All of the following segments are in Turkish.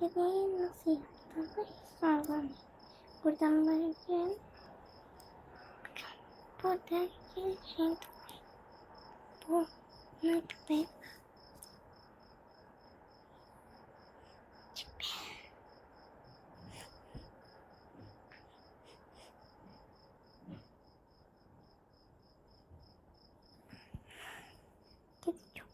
Deneyi nasıl yaptığımı hiç sorgulamayın. Buradan bakın. Buradaki şey bu ne tıklayıp Kedi çok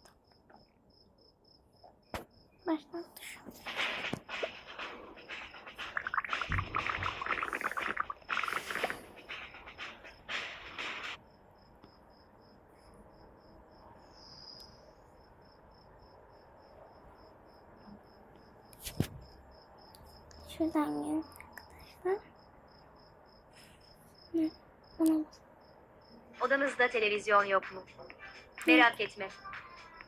Şuradan gelin arkadaşlar. Hı, bas. Odanızda televizyon yok mu? Merak etme.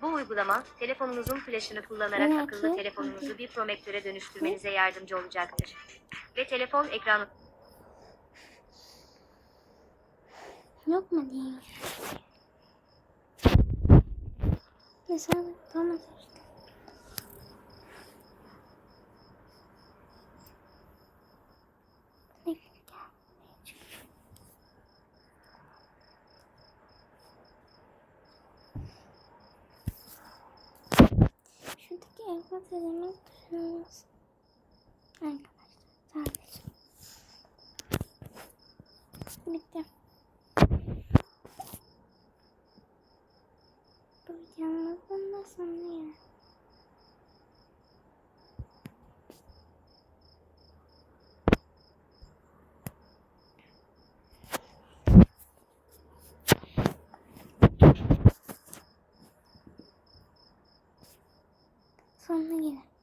Bu uygulama telefonunuzun flaşını kullanarak Evet, akıllı evet. telefonunuzu bir promektöre dönüştürmenize yardımcı olacaktır. Ve telefon ekranı Yok mu diyeyim? Mesela tamam işte. Ne güzel. Elemek düşünülmez. Arkadaşlar sadece. Bitti. Bu videomuzun da sonuna geldik. Sonuna geldik.